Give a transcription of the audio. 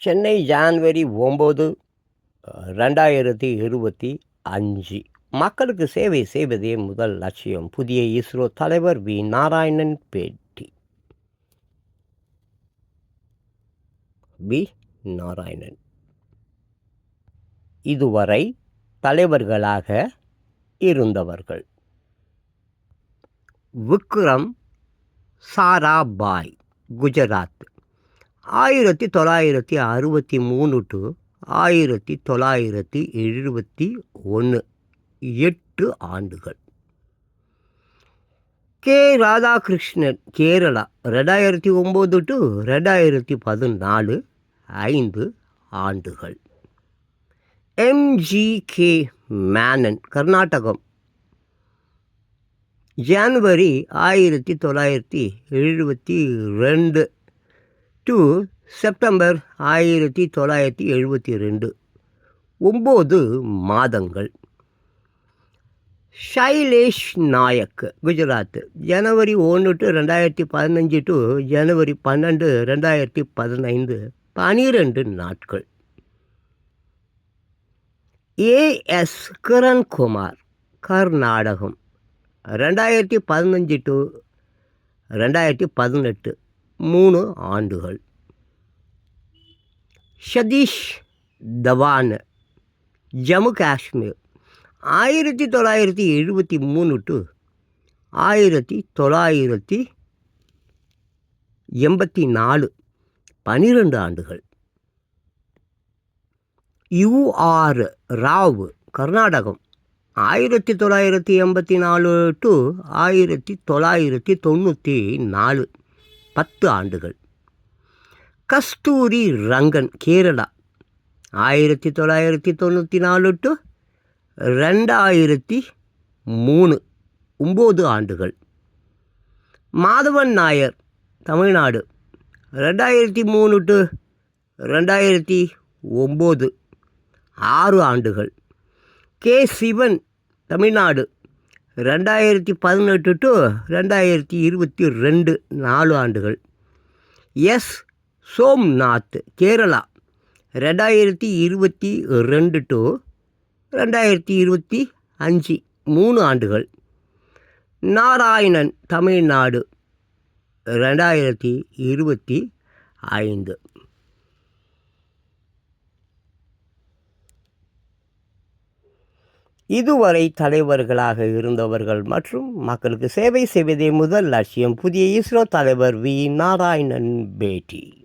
Chennai January ஒம்பது ரெண்டாயிரத்தி இருபத்தி அஞ்சு. மக்களுக்கு சேவை செய்வதே முதல் லட்சியம். புதிய இஸ்ரோ தலைவர் வி. நாராயணன் பேட்டி. வி. நாராயணன். இதுவரை தலைவர்களாக இருந்தவர்கள். விக்ரம் சாராபாய் குஜராத். ஆயிரத்தி தொள்ளாயிரத்தி அறுபத்தி மூணு டு ஆயிரத்தி தொள்ளாயிரத்தி எழுபத்தி ஒன்று எட்டு ஆண்டுகள். கே. ராதாகிருஷ்ணன் கேரளா ரெண்டாயிரத்தி ஒம்பது டு ரெண்டாயிரத்தி பதினாலு ஐந்து ஆண்டுகள். MG K. Menon Karnataka. January ஆயிரத்தி தொள்ளாயிரத்தி எழுபத்தி ரெண்டு டூ செப்டம்பர் ஆயிரத்தி தொள்ளாயிரத்தி எழுபத்தி ரெண்டு ஒம்பது மாதங்கள். ஷைலேஷ் நாயக் குஜராத் ஜனவரி ஒன்று டு ரெண்டாயிரத்தி பதினஞ்சு டு ஜனவரி பன்னெண்டு ரெண்டாயிரத்தி பதினைந்து பனிரெண்டு நாட்கள். ஏஎஸ் கிரண்குமார் கர்நாடகம் ரெண்டாயிரத்தி பதினஞ்சு டு ரெண்டாயிரத்தி பதினெட்டு. மூணு ஆண்டுகள். சதீஷ் தவான் ஜம்மு காஷ்மீர் ஆயிரத்தி தொள்ளாயிரத்தி எழுபத்தி மூணு டு ஆயிரத்தி தொள்ளாயிரத்தி எண்பத்தி நாலு பனிரெண்டு ஆண்டுகள். யூஆர் ராவ் கர்நாடகம் ஆயிரத்தி தொள்ளாயிரத்தி எண்பத்தி நாலு டு ஆயிரத்தி தொள்ளாயிரத்தி தொண்ணூற்றி நாலு. பத்து ஆண்டுகள். கஸ்தூரி ரங்கன் கேரளா. ஆயிரத்தி தொள்ளாயிரத்தி தொண்ணூற்றி நாலு டு ரெண்டாயிரத்தி மூணு ஒம்பது ஆண்டுகள். மாதவன் நாயர் தமிழ்நாடு. ரெண்டாயிரத்தி மூணு டு ரெண்டாயிரத்தி ஒம்பது ஆறு ஆண்டுகள். கே. சிவன் தமிழ்நாடு. ரெண்டாயிரத்தி பதினெட்டு டு ரெண்டாயிரத்தி இருபத்தி ரெண்டு நாலு ஆண்டுகள். எஸ். சோம்நாத் கேரளா. ரெண்டாயிரத்தி இருபத்தி ரெண்டு டு ரெண்டாயிரத்தி இருபத்தி அஞ்சு மூணு ஆண்டுகள். நாராயணன் தமிழ்நாடு. ரெண்டாயிரத்தி இருபத்தி ஐந்து. இதுவரை தலைவர்களாக இருந்தவர்கள் மற்றும் மக்களுக்கு சேவை செய்வதே முதல் லட்சியம். புதிய இஸ்ரோ தலைவர் வி. நாராயணன் பேட்டி.